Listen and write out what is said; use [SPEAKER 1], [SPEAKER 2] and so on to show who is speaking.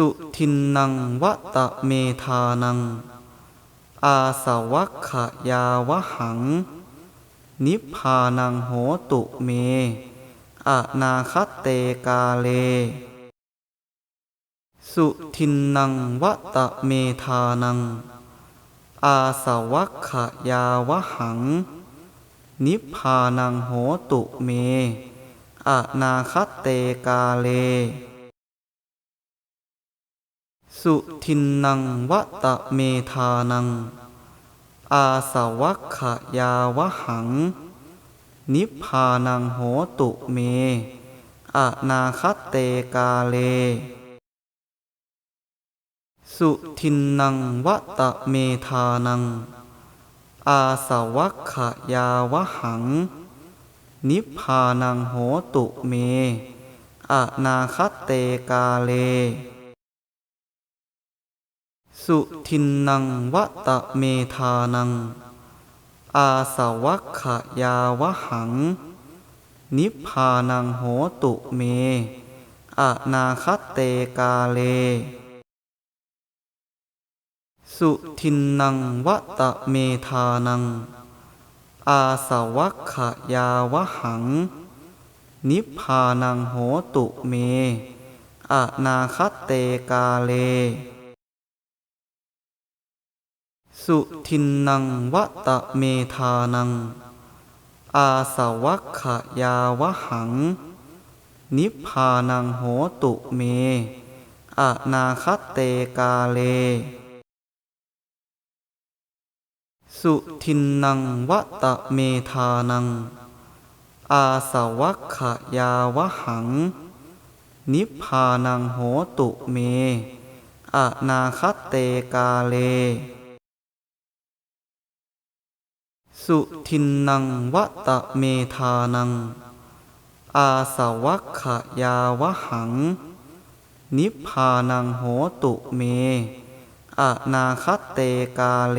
[SPEAKER 1] สุทินนังวะตะเมธานัง อาสวัคขยาวหัง นิพพานังโหตุเมอนาคเตกาเล สุทินนังวะตะเมธานัง อาสวัคขยาวหัง นิพพานังโหตุเมอนาคเตกาเล สุทินนังวะตะเมธานัง อาสวัคขยาวหัง นิพพานังโหตุเม อนาคเตกาเล สุทินนังวะตะเมธานัง อาสวัคขยาวหัง นิพพานังโหตุเม อนาคเตกาเล สุทินนังวะตะเมธานัง อาสวัคขยาวหัง นิพพานังโหตุเมอนาคเตกาเล สุทินนังวะตะเมธานัง อาสวัคขยาวหัง นิพพานังโหตุเมอนาคเตกาเล สุทินนังวะตะเมธานัง อาสวัคขยาวหัง นิพพานังโหตุเมอนาคเตกาเล สุทินนังวะตะเมธานัง อาสวัคขยาวหัง นิพพานังโหตุเมอนาคเตกาเล สุทินนังวะตะเมธานัง อาสวัคขยาวหัง นิพพานังโหตุเม อนาคตเตกาเล